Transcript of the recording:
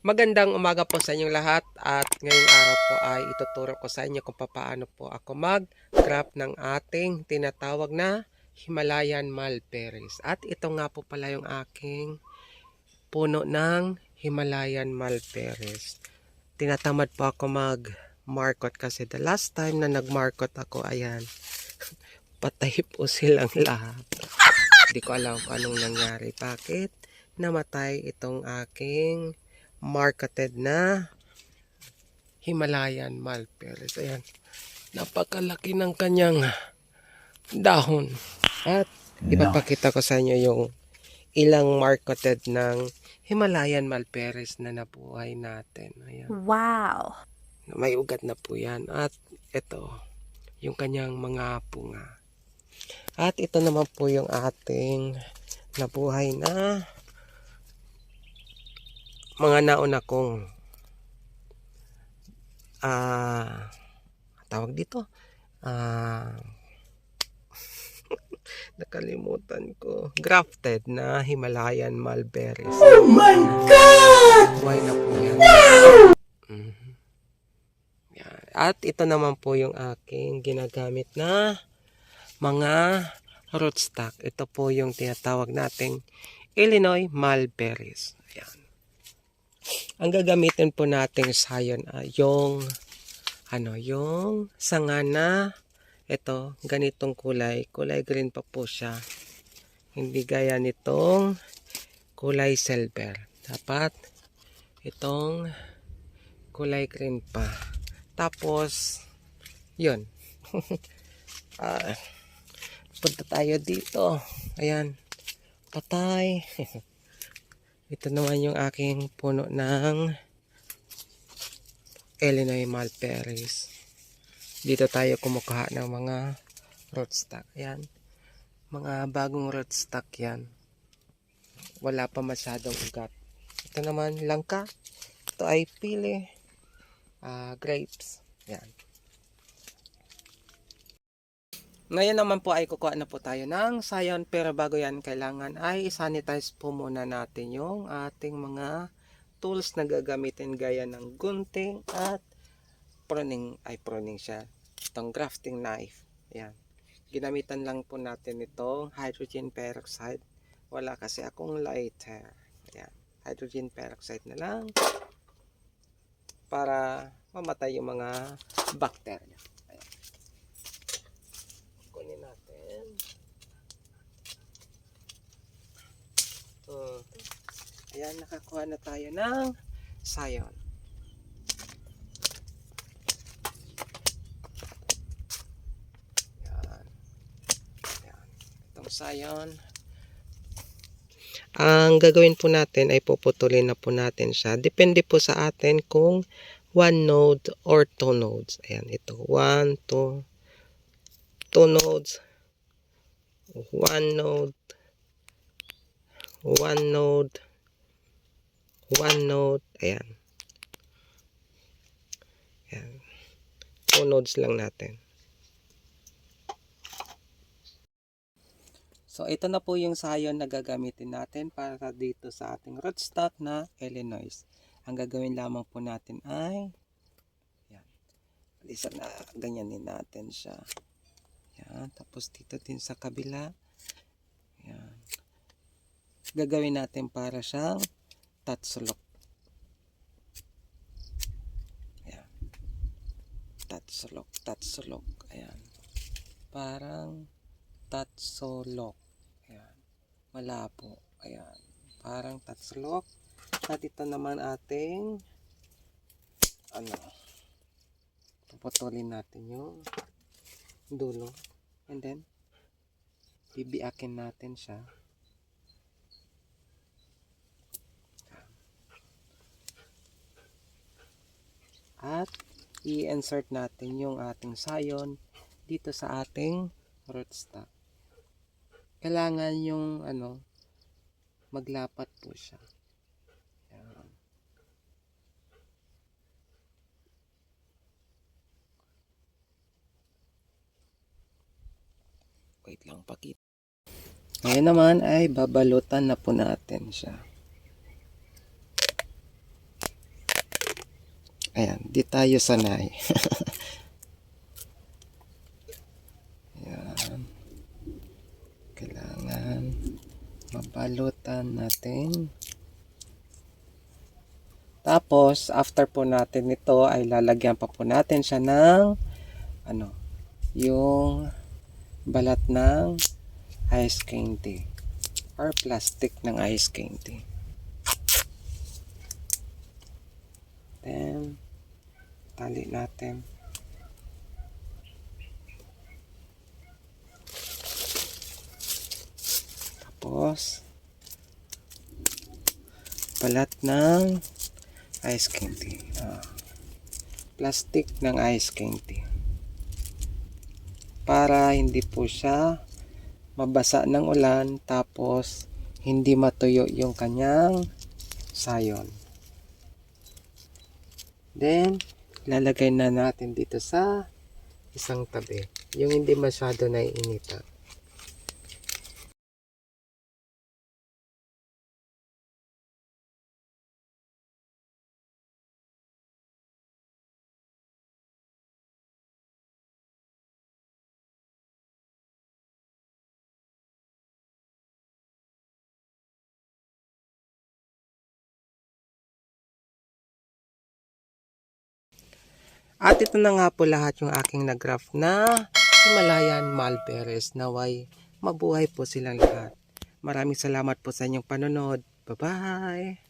Magandang umaga po sa inyong lahat at ngayong araw po ay ituturo ko sa inyo kung paano po ako mag-craft ng ating tinatawag na Himalayan Mulberries. At ito nga po pala yung aking puno ng Himalayan Mulberries. Tinatamad po ako mag-market kasi the last time na nag-market ako, ayan, patay po silang lahat. Hindi ko alam kung anong nangyari. Bakit namatay itong aking marketed na Himalayan Mulberries. Ayan. Napakalaki ng kanyang dahon. At ipapakita ko sa inyo yung ilang marketed ng Himalayan Mulberries na nabuhay natin. Ayan. Wow. May ugat na po yan. At ito, yung kanyang mga bunga. At ito naman po yung ating nabuhay na mga nauna kong ah tawag dito? Ah nakalimutan ko. Grafted na Himalayan mulberries. Oh my god! Buhay na po yan. Mhm. Yan. at ito naman po yung aking ginagamit na mga rootstock. Ito po yung tinatawag nating Illinois mulberries. Ayan ang gagamitin po natin sayon ay yung ano, yung sanga na ito, ganitong kulay. Kulay green pa po siya. Hindi gaya nitong kulay silver. Dapat itong kulay green pa. Tapos, yun. Ah, punta tayo dito. Ayan. Patay. Ito naman yung aking puno ng Illinois Mulberries. Dito tayo kumukuha ng mga rootstock. Yan. Mga bagong rootstock yan. Wala pa masyadong ugat. Ito naman, langka. Ito ay pili. ah, grapes. Yan. Ngayon naman po ay kukuha na po tayo ng sayon pero bago yan kailangan ay sanitize po muna natin yung ating mga tools na gagamitin gaya ng gunting at pruning. Ay pruning siya. Itong grafting knife. Yan ginamitan lang po natin itong hydrogen peroxide. Wala kasi akong lighter. Yan hydrogen peroxide na lang para mamatay yung mga bacteria Ayan. kunin natin Hmm. Ayan, nakakuha na tayo ng sayon. Ayan. Ayan. Itong sayon. Ang gagawin po natin ay puputulin na po natin siya. Depende po sa atin kung one node or two nodes. Ayan, ito. One, two, two nodes. One node. One node one node, ayan. Ayan. Two nodes lang natin. So, ito na po yung sayon na gagamitin natin para dito sa ating rootstock na Illinois. Ang gagawin lamang po natin ay ayan. Alisan na, ganyanin natin siya. Ayan. Tapos dito din sa kabila. Ayan. Gagawin natin para siyang tatsulok. Ayan. Tatsulok, tatsulok. Ayan. Parang tatsulok. Ayan. Malabo. Ayan. Parang tatsulok. At ito naman ating ano puputulin natin yung dulo. And then bibiakin natin siya. At i-insert natin yung ating sayon dito sa ating rootstock. Kailangan yung ano maglapat po siya. Wait lang pakita. Ngayon naman ay babalutan na po natin siya. Ayan, di tayo sanay. Ayan. Kailangan mabalutan natin. Tapos, after po natin ito, ay lalagyan pa po natin siya ng ano, yung balat ng ice candy or plastic ng ice candy. Then, tali natin. Tapos, balat ng ice candy. Ah, plastic ng ice candy. Para hindi po siya mabasa ng ulan tapos hindi matuyo yung kanyang sayon. Then, lalagay na natin dito sa isang tabi. Yung hindi masyado naiinitan. At ito na nga po lahat yung aking nag-graph na Himalayan Mulberries. Naway mabuhay po silang lahat. Maraming salamat po sa inyong panonood. Bye-bye!